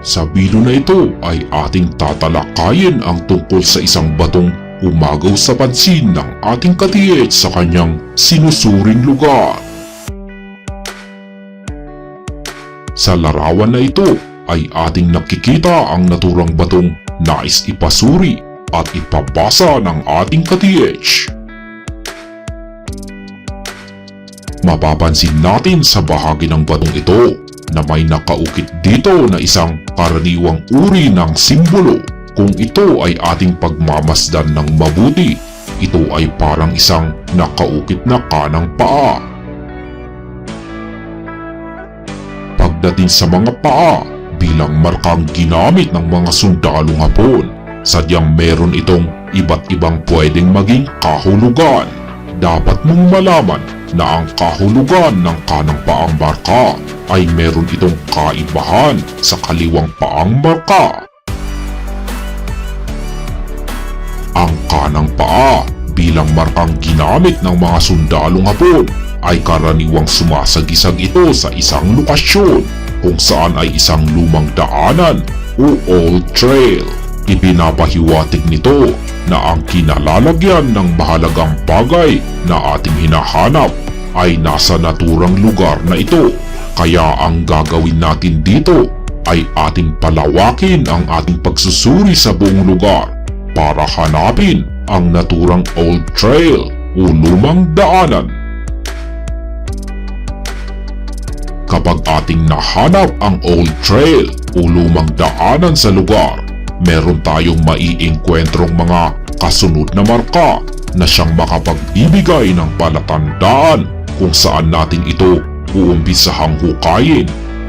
Sa video na ito ay ating tatalakayin ang tungkol sa isang batong umagaw sa pansin ng ating katiyet sa kanyang sinusuring lugar. Sa larawan na ito ay ating nakikita ang naturang batong nais ipasuri at ipabasa ng ating katiyech. Mapapansin natin sa bahagi ng batong ito na may nakaukit dito na isang karaniwang uri ng simbolo. Kung ito ay ating pagmamasdan ng mabuti, ito ay parang isang nakaukit na kanang paa. Pagdating sa mga paa, bilang markang ginamit ng mga sundalong hapon, sadyang meron itong iba't ibang pwedeng maging kahulugan. Dapat mong malaman na ang kahulugan ng kanang paang marka ay meron itong kaibahan sa kaliwang paang marka. Ang kanang paa bilang markang ginamit ng mga sundalong hapon ay karaniwang sumasagisag ito sa isang lokasyon kung saan ay isang lumang daanan o old trail. Ipinapahiwatig nito na ang kinalalagyan ng mahalagang bagay na ating hinahanap ay nasa naturang lugar na ito. Kaya ang gagawin natin dito ay ating palawakin ang ating pagsusuri sa buong lugar para hanapin ang naturang old trail o lumang daanan. Kapag ating nahanap ang old trail o lumang daanan sa lugar, meron tayong maiengkwentrong mga kasunod na marka na siyang makapagbibigay ng palatandaan kung saan natin ito uumpisahang hukayin.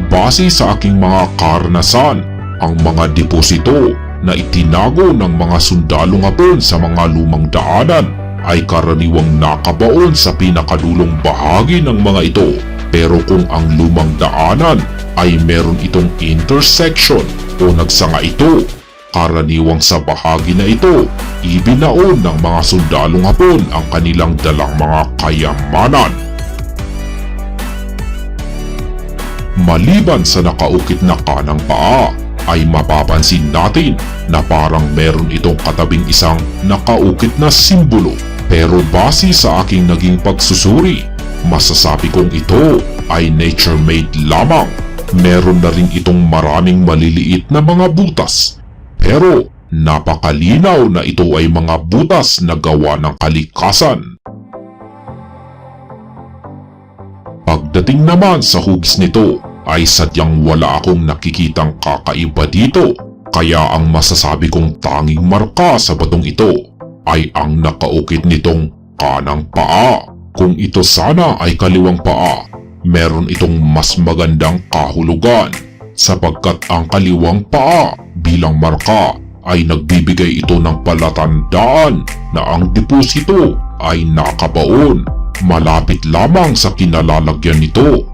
Base sa aking mga karanasan, ang mga deposito na itinago ng mga sundalong hapon sa mga lumang daanan ay karaniwang nakabaon sa pinakadulong bahagi ng mga ito. Pero kung ang lumang daanan ay meron itong intersection o nagsanga ito, karaniwang sa bahagi na ito, ibinaon ng mga sundalong hapon ang kanilang dalang mga kayamanan. Maliban sa nakaukit na kanang paa, ay mapapansin natin na parang meron itong katabing isang nakaukit na simbolo. Pero base sa aking naging pagsusuri, masasabi kong ito ay nature-made lamang. Meron na rin itong maraming maliliit na mga butas. Pero napakalinaw na ito ay mga butas na gawa ng kalikasan. Pagdating naman sa hugis nito ay sadyang wala akong nakikitang kakaiba dito. Kaya ang masasabi kong tanging marka sa batong ito ay ang nakaukit nitong kanang paa. Kung ito sana ay kaliwang paa, meron itong mas magandang kahulugan sapagkat ang kaliwang paa bilang marka ay nagbibigay ito ng palatandaan na ang deposito ay nakabaon malapit lamang sa kinalalagyan nito